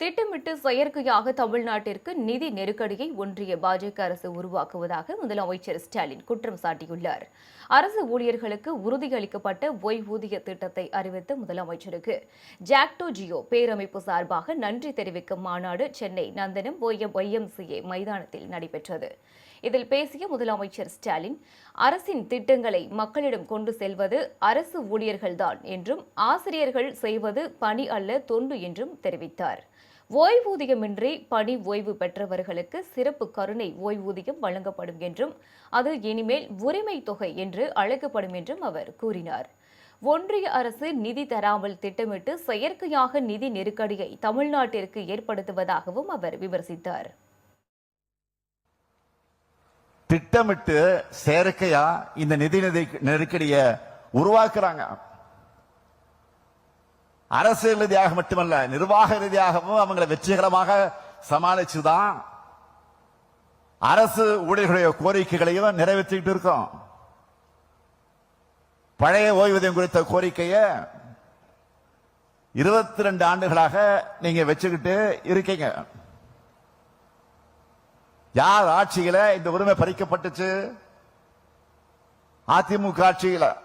திட்டமிட்டு செயற்கையாக தமிழ்நாட்டிற்கு நிதி நெருக்கடியை ஒன்றிய பாஜக அரசு உருவாக்குவதாக முதலமைச்சர் ஸ்டாலின் குற்றம் சாட்டியுள்ளார். அரசு ஊழியர்களுக்கு உறுதியளிக்கப்பட்ட ஓய்வூதிய திட்டத்தை அறிவித்த முதலமைச்சருக்கு ஜாக்டோ ஜியோ பேரமைப்பு சார்பாக நன்றி தெரிவிக்கும் மாநாடு சென்னை நந்தனம் ஒய்எம் ஒய்எம்சிஏ மைதானத்தில் நடைபெற்றது. இதில் பேசிய முதலமைச்சர் ஸ்டாலின் அரசின் திட்டங்களை மக்களிடம் கொண்டு செல்வது அரசு ஊழியர்கள்தான் என்றும் ஆசிரியர்கள் செய்வது பணி அல்ல தொண்டு என்றும் தெரிவித்தார். ஓய்வூதியமின்றி பணி ஓய்வு பெற்றவர்களுக்கு சிறப்பு கருணை ஓய்வூதியம் வழங்கப்படும் என்றும் அது இனிமேல் உரிமை தொகை என்று அழைக்கப்படும் என்றும் அவர் கூறினார். ஒன்றிய அரசு நிதி தராமல் திட்டமிட்டு செயற்கையாக நிதி நெருக்கடியை தமிழ்நாட்டிற்கு ஏற்படுத்துவதாகவும் அவர் விமர்சித்தார். திட்டமிட்டு செயற்கையா இந்த நிதி நெருக்கடியை உருவாக்குறாங்க. அரசு ரீதியாக மட்டுமல்ல நிர்வாக ரீதியாகவும் அவங்களை வெற்றிகரமாக சமாளிச்சுதான் அரசு ஊழியர்களுடைய கோரிக்கைகளையும் நிறைவேற்றிட்டு இருக்கோம். பழைய ஓய்வூதியம் குறித்த கோரிக்கையை இருபத்தி ரெண்டு ஆண்டுகளாக நீங்க வச்சுக்கிட்டு இருக்கீங்க. யார் ஆட்சியில இந்த உரிமை பறிக்கப்பட்டுச்சு? அதிமுக ஆட்சியில.